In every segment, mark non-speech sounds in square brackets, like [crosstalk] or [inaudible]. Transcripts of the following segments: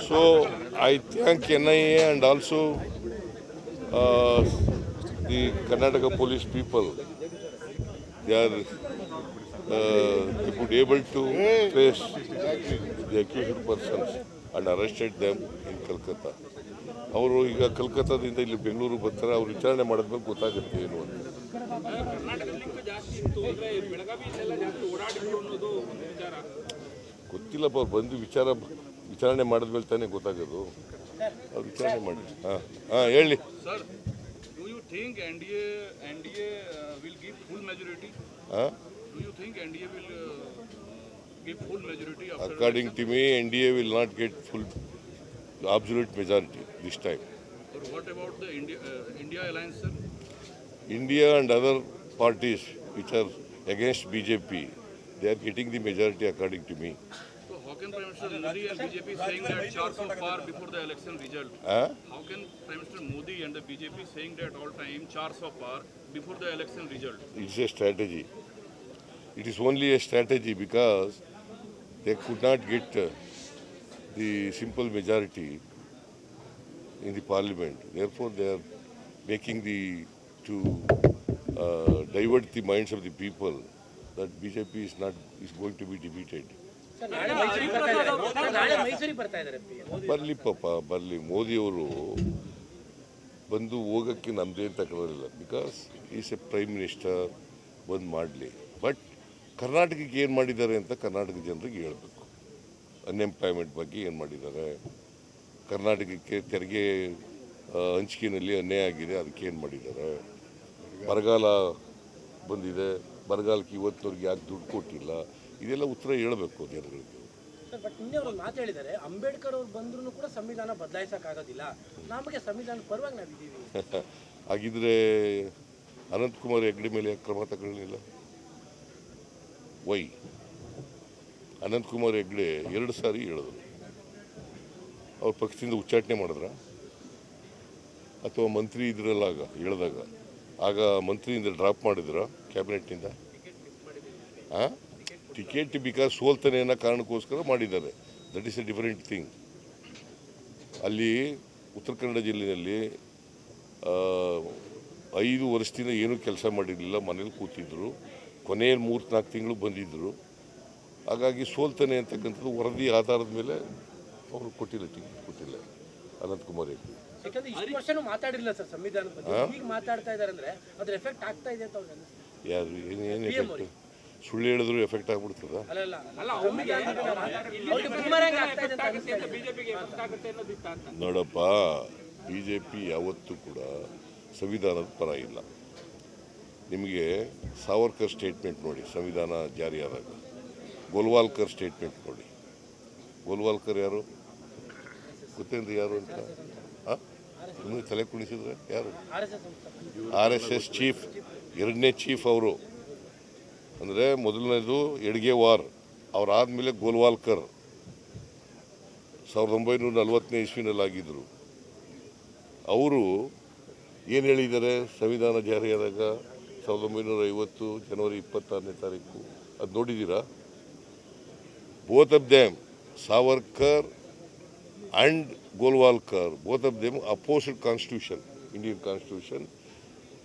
So I thank NIA and also uh, the Karnataka police people. They are uh, they could able to trace the accused persons and arrested them in Calcutta. ಅವರು ಈಗ ಕಲ್ಕತ್ತಾದಿಂದ ಇಲ್ಲಿ ಬೆಂಗಳೂರು ಬರ್ತಾರೆ ಅವ್ರು ವಿಚಾರಣೆ ಮಾಡಿದ್ಮೇಲೆ ಗೊತ್ತಾಗುತ್ತೆ ಏನು ಅಂತ ಗೊತ್ತಿಲ್ಲಪ್ಪ ಅವ್ರು ಬಂದು ವಿಚಾರ ವಿಚಾರಣೆ ಮಾಡಿದ್ಮೇಲೆ ತಾನೇ ಗೊತ್ತಾಗೋದು ಅವ್ರು ವಿಚಾರಣೆ ಮಾಡಿ ಹಾಂ ಹಾಂ ಹೇಳಿ Sir, do you think NDA NDA uh, will give full majority? ಹಾಂ Do you think NDA will uh, give full majority after? According to me, NDA will not get full absolute majority this time. Or what about the India uh, India alliance, sir? India and other parties which are against BJP, they are getting the majority according to me. So how can Prime Minister Modi and BJP saying that charts of far before the election result? Huh? How can Prime Minister Modi and the BJP saying that all time charts of far before the election result? It's a strategy. It is only a strategy because they could not get uh, the simple majority in the parliament. Therefore, they are making the to uh, divert the minds of the people that BJP is not is going to be defeated. ಬರಲಿ ಪಾಪ ಬರಲಿ. ಮೋದಿಯವರು ಬಂದು ಹೋಗೋಕ್ಕೆ ನಮ್ಮದೇನು ತಗೊಳ್ಳೋದಿಲ್ಲ because is a prime minister ಬಂದು ಮಾಡಲಿ. ಬಟ್ ಕರ್ನಾಟಕಕ್ಕೆ ಏನು ಮಾಡಿದ್ದಾರೆ ಅಂತ ಕರ್ನಾಟಕ ಜನರಿಗೆ ಹೇಳಬೇಕು. ಅನ್ಎಂಪ್ಲಾಯ್ಮೆಂಟ್ ಬಗ್ಗೆ ಏನು ಮಾಡಿದ್ದಾರೆ? ಕರ್ನಾಟಕಕ್ಕೆ ತೆರಿಗೆ ಹಂಚಿಕೆಯಲ್ಲಿ ಅನ್ಯಾಯ ಆಗಿದೆ ಅದಕ್ಕೆ ಏನು ಮಾಡಿದ್ದಾರೆ? ಬರಗಾಲ ಬಂದಿದೆ. ಬರಗಾಲಕ್ಕೆ ಇವತ್ತಿನವ್ರಿಗೆ ಯಾಕೆ ದುಡ್ಡು ಕೊಟ್ಟಿಲ್ಲ? ಇದೆಲ್ಲ ಉತ್ತರ ಹೇಳಬೇಕು ಜನಗಳಿಗೆ. ಸರ್ ಬಟ್ ನಿನ್ನೆ ಅವರು ಮಾತು ಹೇಳಿದ್ದಾರೆ ಅಂಬೇಡ್ಕರ್ ಅವ್ರು ಬಂದ್ರೂ ಕೂಡ ಸಂವಿಧಾನ ಬದಲಾಯಿಸಕ್ಕಾಗೋದಿಲ್ಲ. ನಮಗೆ ಸಂವಿಧಾನ ಪರವಾಗಿ ನಾವಿದ್ದೀವಿ. [laughs] ಹಾಗಿದ್ರೆ ಅನಂತಕುಮಾರ್ ಹೆಗ್ಡೆ ಮೇಲೆ ಯಾಕೆ ಕ್ರಮ ತಗೊಳ್ಳಿಲ್ಲ? ವೈ ಅನಂತಕುಮಾರ್ ಹೆಗ್ಡೆ ಎರಡು ಸಾರಿ ಹೇಳಿದ್ರು. ಅವ್ರ ಪಕ್ಷದಿಂದ ಉಚ್ಚಾಟನೆ ಮಾಡಿದ್ರ? ಅಥವಾ ಮಂತ್ರಿ ಇದ್ರಲ್ಲಾಗ ಹೇಳಿದಾಗ? ಆಗ ಮಂತ್ರಿಯಿಂದ ಡ್ರಾಪ್ ಮಾಡಿದ್ರು ಕ್ಯಾಬಿನೆಟ್ನಿಂದ. ಹಾಂ ಟಿಕೆಟ್ ಬಿಕಾಸ್ ಸೋಲ್ತಾನೆ ಅನ್ನೋ ಕಾರಣಕ್ಕೋಸ್ಕರ ಮಾಡಿದ್ದಾರೆ. That is a different thing ಅಲ್ಲಿ ಉತ್ತರ ಕನ್ನಡ ಜಿಲ್ಲೆಯಲ್ಲಿ ಐದು ವರ್ಷದಿಂದ ಏನೂ ಕೆಲಸ ಮಾಡಿರಲಿಲ್ಲ, ಮನೇಲಿ ಕೂತಿದ್ದರು ಕೊನೆಯಲ್ಲಿ ಮೂರು ನಾಲ್ಕು ತಿಂಗಳು ಬಂದಿದ್ದರು ಹಾಗಾಗಿ ಸೋಲ್ತಾನೆ ಅಂತಕ್ಕಂಥದ್ದು ವರದಿ ಆಧಾರದ ಮೇಲೆ ಅವರು ಕೊಟ್ಟಿಲ್ಲ, ಟಿಕೆಟ್ ಕೊಟ್ಟಿಲ್ಲ. ಅನಂತಕುಮಾರ್ ಹೆಗ್ಡೆ. ಮಾತಾಡಿಲ್ಲ ಸರ್ ಸಂವಿಧಾನದ ಬಗ್ಗೆ. ಈಗ ಮಾತಾಡ್ತಾ ಇದ್ದಾರೆ ಅಂದ್ರೆ ಅದ್ರ ಎಫೆಕ್ಟ್ ಆಗ್ತಾ ಇದೆ ಅಂತ ಯಾರು ಏನು ಏನು ಎಫೆಕ್ಟ್ ಸುಳ್ಳು ಹೇಳಿದ್ರು ಎಫೆಕ್ಟ್ ಆಗ್ಬಿಡ್ತದ? ನೋಡಪ್ಪ ಬಿ ಜೆ ಪಿ ಯಾವತ್ತೂ ಕೂಡ ಸಂವಿಧಾನದ ಪರ ಇಲ್ಲ. ನಿಮಗೆ ಸಾವರ್ಕರ್ ಸ್ಟೇಟ್ಮೆಂಟ್ ನೋಡಿ ಸಂವಿಧಾನ ಜಾರಿಯಾದಾಗ ಗೋಲ್ವಾಲ್ಕರ್ ಸ್ಟೇಟ್ಮೆಂಟ್ ನೋಡಿ. ಗೋಲ್ವಾಲ್ಕರ್ ಯಾರು? ಗೊತ್ತೇನ್ರಿ ಯಾರು ಅಂತ. ಇನ್ನು ತಲೆ ಕುಣಿಸಿದ್ರೆ ಯಾರು? ಆರ್ ಎಸ್ ಎಸ್ ಚೀಫ್ ಎರಡನೇ ಚೀಫ್ ಅವರು. ಅಂದರೆ ಮೊದಲನೇದು ಎಡ್ಗೆ ವಾರ್. ಅವರಾದಮೇಲೆ ಗೋಲ್ವಾಲ್ಕರ್. ಸಾವಿರದ ಒಂಬೈನೂರ ನಲವತ್ತನೇ ಇಸ್ವಿನಲ್ಲಿ ಆಗಿದ್ದರು ಅವರು ಏನು ಹೇಳಿದ್ದಾರೆ? ಸಂವಿಧಾನ ಜಾರಿಯಾದಾಗ ಸಾವಿರದ ಒಂಬೈನೂರ ಐವತ್ತು ಜನವರಿ ಇಪ್ಪತ್ತಾರನೇ ತಾರೀಕು. ಅದು ನೋಡಿದ್ದೀರಾ? Both of them. Savarkar and Golwalkar both of them opposite constitution Indian constitution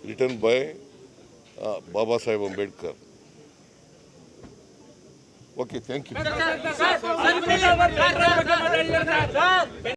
written by Baba Saheb Ambedkar okay thank you